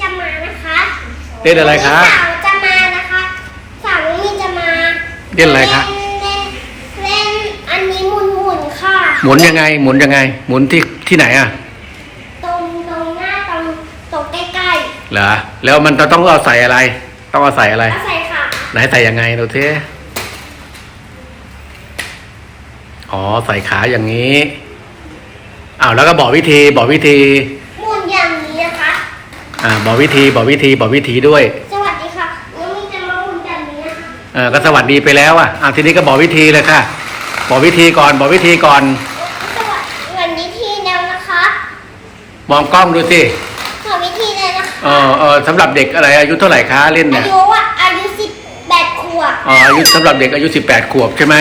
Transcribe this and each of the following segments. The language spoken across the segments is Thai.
จะมานะคะเล่นอะไรคะวันนี้สาวจะมานะคะสาวน้องมีนจะมาเล่นอะไรคะเล่นเล่นอันนี้หมุนหมุนๆค่ะ หมุนยังไง หมุนยังไง หมุนที่ที่ไหนอะตรงตรงหน้าตรงตรงใกล้เหรอแล้วมันจะต้องเอาใส่อะไร ต้องเอาใส่อะไร ๆแล้วใส่ค่ะไหนใส่ยังไงดูสิอ๋อใส่ขาอย่างนี้อ้าวแล้วก็บอกวิธีบอกวิธี หมุนอย่างนี้นะคะ อ่าบอกวิธีบอกวิธีบอกวิธีด้วยสวัสดีค่ะน้องมีนจะมาหมุนแบบนี้นะคะเออก็สวัสดีไปแล้วอะอ้าวทีนี้ก็บอกวิธีเลยค่ะ บอกวิธีก่อนบอกวิธีก่อน สวัสดีวันนี้ทีแล้วนะคะมองกล้องดูสิสอนวิธีเลยนะคะเออเออสำหรับเด็กอะไรอายุเท่าไหร่คะเล่นอาเนี่ยยุว่าอายุสิบแปดขวบอ๋ออายุสำหรับเด็กอายุสิบแปดขวบใช่ไหม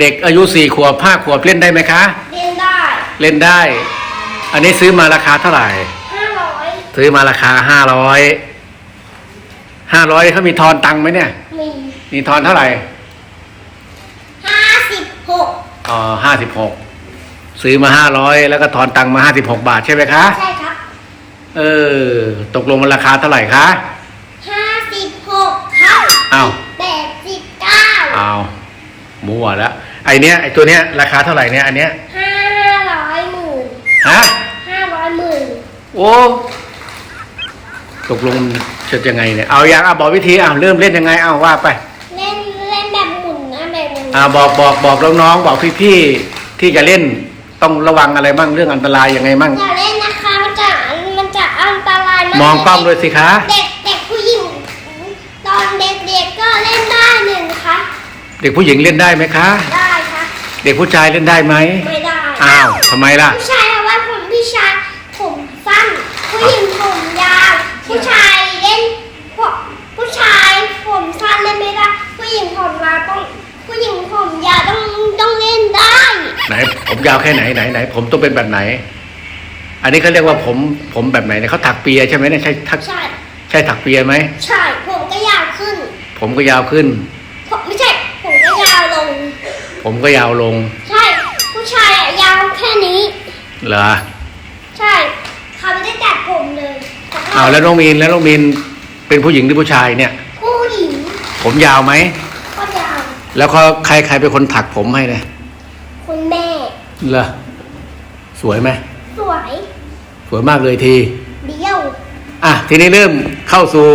เด็กอายุสี่ขวบห้าขวบเล่นได้ไหมคะ เรียนได้เล่นได้ อันนี้ซื้อมาราคาเท่าไหร่ห้าร้อย ซื้อมาราคาห้าร้อยห้าร้อยเขามีทอนตังค์ไหมเนี่ย มีมีทอนเท่าไหร่ห้าสิบหกอ๋อห้าสิบหกซื้อมาห้าร้อยแล้วก็ทอนตังค์มาห้าสิบหกบาทใช่ไหมคะ ใช่ครับเออ ตกลงมันราคาเท่าไหร่คะห้าสิบหกครับอ้าวแปดสิบเก้าอ้าวมั่วแล้วไอเนี้ยไอตัวเนี้ยราคาเท่าไหร่เนี่ยอันเนี้ยห้าร้อยหมื่นฮะห้าร้อยหมื่นโอ้ ตกลงจะยังไงเนี่ย เอาอย่างเอาบอกวิธีเอาเริ่มเล่นยังไงเอาว่าไป เล่นเล่นแบบหมุนนะแบบนี้อ่าบอกบอกบอกน้องๆบอกพี่ๆที่จะเล่นต้องระวังอะไรบ้างเรื่องอันตรายยังไงบ้างอย่าเล่นนะคะมันจะมันจะอันตรายมากมองกล้องด้วยสิคะ เด็กเด็กผู้หญิงตอนเด็กๆก็เล่นได้หนึ่งนะคะเด็กผู้หญิงเล่นได้ไหมคะ ได้ค่ะเด็กผู้ชายเล่นได้ไหมไม่ได้อ้าวทำไมล่ะผู้ชายเอาไว้ผมพี่ชายผมสั้น ผู้หญิงผมยาว ผู้ชายเล่นผมผู้ชายผมสั้นเล่นไม่ได้ ผู้หญิงผมยาวต้อง ผู้หญิงผมยาวต้องต้องเล่นได้ ไหนผม ยาวแค่ไหนไหนไหนผมต้องเป็นแบบไหน อันนี้เขาเรียกว่าผมผมแบบไหนเนี่ยเขาถักเปียใช่ไหมเนี่ยใช่ถักใช่ ใช่ถักเปียไหมใช่ ผมก็ยาวขึ้น ผมก็ยาวขึ้น ผมไม่ใช่ ผมก็ยาวลง ผมก็ยาวลง ใช่ ผู้ชายอะยาวแค่นี้ เหรอใช่เขาไม่ได้ตัดผมเลยแต่ก็อ้าวแล้วน้องมีนแล้วน้องมีนเป็นผู้หญิงหรือผู้ชายเนี่ย ผู้หญิงผมยาวไหมก็ยาวแล้วเขาใครใครเป็นคนถักผมให้เนี่ยคุณแม่ เหรอสวยไหมสวยสวยมากเลยที เดียวอะทีนี้เริ่มเข้าสู่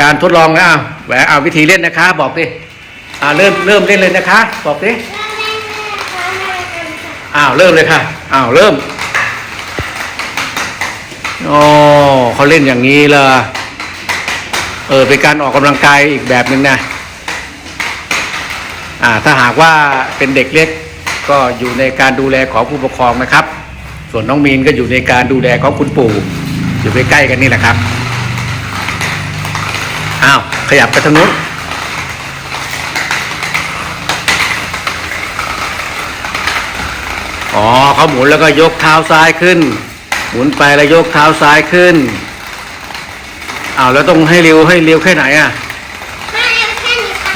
การทดลองแล้วอ้าวแหวะเอาวิธีเล่นนะคะ บอกดิอ่าเริ่มเริ่มเล่นเลยนะคะ บอกดิแม่แม่แม่คะแม่กันค่ะอ้าวเริ่มเลยค่ะอ้าวเริ่มโอ้เขาเล่นอย่างนี้เลยเออเป็นการออกกำลังกายอีกแบบหนึ่งนะอ่าถ้าหากว่าเป็นเด็กเล็ก ก็อยู่ในการดูแลของผู้ปกครองนะครับ ส่วนน้องมีนก็อยู่ในการดูแลของคุณปู่ อยู่ใกล้ๆกันนี่แหละครับอ้าวขยับไปทางนู้นอ๋อเขาหมุนแล้วก็ยกเท้าซ้ายขึ้น หมุนไปแล้วยกเท้าซ้ายขึ้นอ้าวแล้วต้องให้เร็วให้เร็วแค่ไหนอะ แม่เอาแค่นี้ค่ะ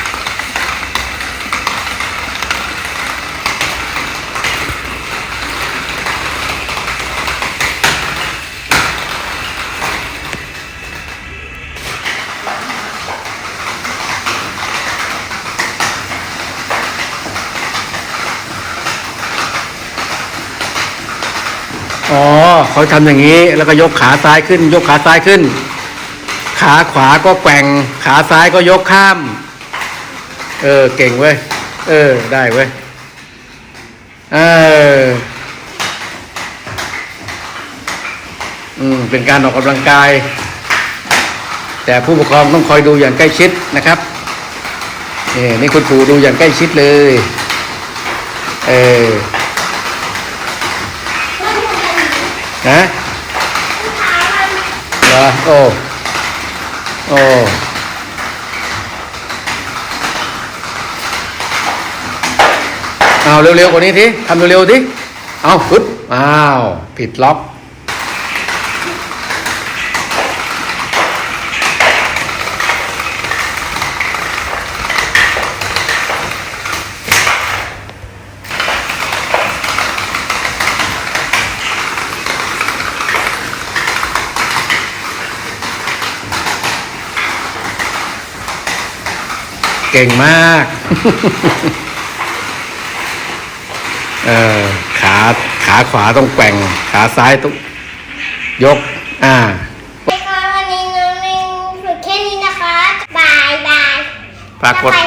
อ๋อเขาทำอย่างนี้ แล้วก็ยกขาซ้ายขึ้น ยกขาซ้ายขึ้น ขาขวาก็แกว่ง ขาซ้ายก็ยกข้าม เออ เก่งเว้ย เออ ได้เว้ย เออ อืม เป็นการออกกำลังกาย แต่ผู้ปกครองต้องคอยดูอย่างใกล้ชิดนะครับนี่นี่คุณปู่ดูอย่างใกล้ชิดเลย เออ แล้วหนูจะหนี นะผู้ชายมันเหรอโอ้โอ้เอาเร็วๆกว่านี้ทีทำเร็วๆทีเอาฟึดอ้าว ผิดล็อก เก่งมาก เออขาขาขวาต้องแกว่ง ขาซ้ายต้องยก อ่าไปค่ะวันนี้น้องเล่นฝึกแค่นี้นะคะ บายบายฝากกดจะไป